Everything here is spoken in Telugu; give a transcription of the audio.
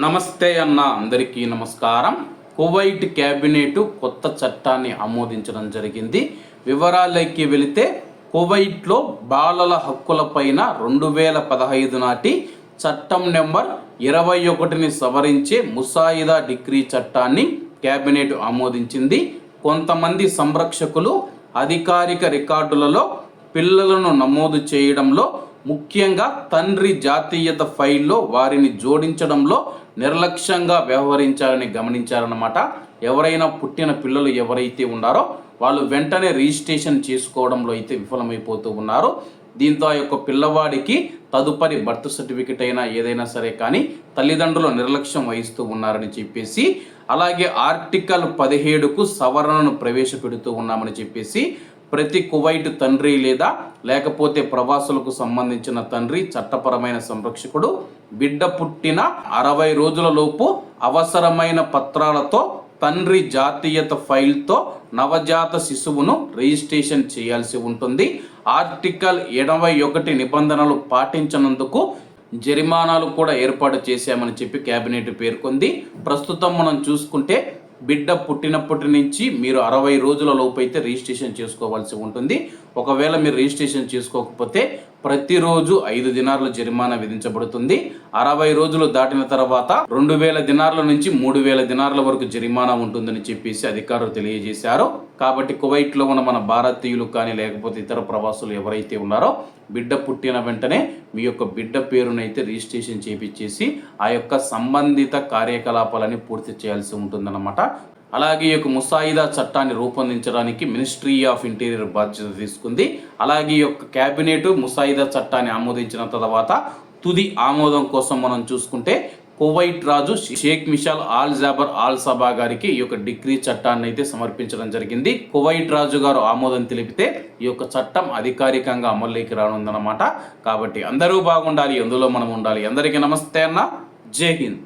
నమస్తే అన్న అందరికీ నమస్కారం. కువైట్ క్యాబినెట్ కొత్త చట్టాన్ని ఆమోదించడం జరిగింది. వివరాలకి వెళితే కువైట్లో బాలల హక్కులపైన రెండు వేల పదహైదు నాటి చట్టం నెంబర్ ఇరవై ఒకటిని సవరించే ముసాయిదా డిగ్రీ చట్టాన్ని క్యాబినెట్ ఆమోదించింది. కొంతమంది సంరక్షకులు అధికారిక రికార్డులలో పిల్లలను నమోదు చేయడంలో ముఖ్యంగా తండ్రి జాతీయత ఫైల్లో వారిని జోడించడంలో నిర్లక్ష్యంగా వ్యవహరించాలని గమనించారన్నమాట. ఎవరైనా పుట్టిన పిల్లలు ఎవరైతే ఉన్నారో వాళ్ళు వెంటనే రిజిస్ట్రేషన్ చేసుకోవడంలో అయితే విఫలమైపోతూ ఉన్నారు. దీంతో ఆ యొక్క పిల్లవాడికి తదుపరి బర్త్ సర్టిఫికెట్ అయినా ఏదైనా సరే కానీ తల్లిదండ్రులు నిర్లక్ష్యం వహిస్తూ ఉన్నారని చెప్పేసి అలాగే ఆర్టికల్ పదిహేడుకు సవరణను ప్రవేశపెడుతూ ఉన్నామని చెప్పేసి ప్రతి కువైట్ తండ్రి లేదా లేకపోతే ప్రవాసులకు సంబంధించిన తండ్రి చట్టపరమైన సంరక్షకుడు బిడ్డ పుట్టిన అరవై రోజుల లోపు అవసరమైన పత్రాలతో తండ్రి జాతీయత ఫైల్తో నవజాత శిశువును రిజిస్ట్రేషన్ చేయాల్సి ఉంటుంది. ఆర్టికల్ ఎనభై ఒకటి నిబంధనలు పాటించనందుకు జరిమానాలు కూడా ఏర్పాటు చేశామని చెప్పి కేబినెట్ పేర్కొంది. ప్రస్తుతం మనం చూసుకుంటే బిడ్డ పుట్టినప్పటి నుంచి మీరు అరవై రోజుల లోపు అయితే రిజిస్ట్రేషన్ చేసుకోవాల్సి ఉంటుంది. ఒకవేళ మీరు రిజిస్ట్రేషన్ చేసుకోకపోతే ప్రతిరోజు ఐదు దినార్ల జరిమానా విధించబడుతుంది. అరవై రోజులు దాటిన తర్వాత రెండు వేల దినార్ల నుంచి మూడు వేల దినార్ల వరకు జరిమానా ఉంటుందని చెప్పేసి అధికారులు తెలియజేశారు. కాబట్టి కువైట్లో ఉన్న మన భారతీయులు కానీ లేకపోతే ఇతర ప్రవాసులు ఎవరైతే ఉన్నారో బిడ్డ పుట్టిన వెంటనే మీ యొక్క బిడ్డ పేరునైతే రిజిస్ట్రేషన్ చేపించేసి ఆ యొక్క సంబంధిత కార్యకలాపాలని పూర్తి చేయాల్సి ఉంటుందన్నమాట. అలాగే ఈ యొక్క ముసాయిదా చట్టాన్ని రూపొందించడానికి మినిస్ట్రీ ఆఫ్ ఇంటీరియర్ బాధ్యత తీసుకుంది. అలాగే ఈ యొక్క క్యాబినెట్ ముసాయిదా చట్టాన్ని ఆమోదించిన తర్వాత తుది ఆమోదం కోసం మనం చూసుకుంటే కువైట్ రాజు Sheikh Mishal Al Jaber Al Sabah గారికి ఈ యొక్క డిగ్రీ చట్టాన్ని అయితే సమర్పించడం జరిగింది. కువైట్ రాజు గారు ఆమోదం తెలిపితే ఈ యొక్క చట్టం అధికారికంగా అమల్లోకి రానుందన్నమాట. కాబట్టి అందరూ బాగుండాలి అందులో మనం ఉండాలి. అందరికీ నమస్తే అన్న. జై హింద్.